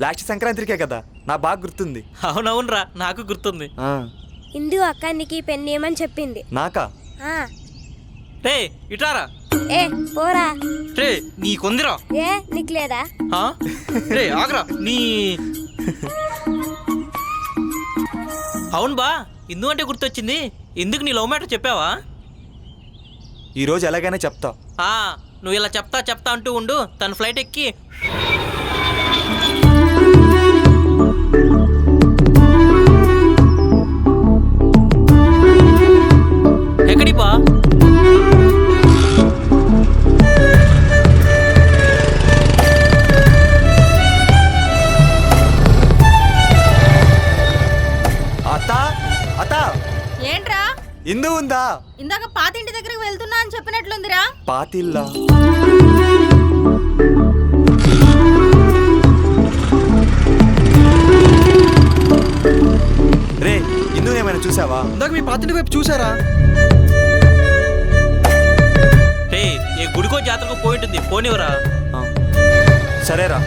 Last సంక్రాంతికే కదా. నా బాగా గుర్తుంది. అవునవునరా నాకు గుర్తుంది. ఆ, ఇందు అక్క నీకు ఈ పెన్ ఏమని చెప్పింది? నాకా? ఆ, రే ఇటారా? ఏ పోరా. రే నీకుందిరా ఏ నీకు లేదా? ఆ? రే ఆగరా నీ అవును బా ఇందు అంటే గుర్తొచ్చింది. ఎందుకు నీ లవ్ మ్యాటర్ చెప్పావా? ఈరోజు ఎలాగైనా చెప్తా. ఆ నువ్వు ఇలా చెప్తా చెప్తా అంటూ ఉండు తన ఫ్లైట్ ఎక్కి అత్త ఏంట్రా? ఇందు ఉందా? ఇందాక పాతింటి దగ్గరికి వెళ్తున్నా అని చెప్పినట్లుందిరా. పాతిల్లా? రే ఇందు ఏమైనా చూసావా? ఇందాక మీ పాతింటి వైపు చూసారా? రే ఏ గుడికో జాతరకు పోయి ఉంటుంది. పోనివరా ఆ, సరేరా.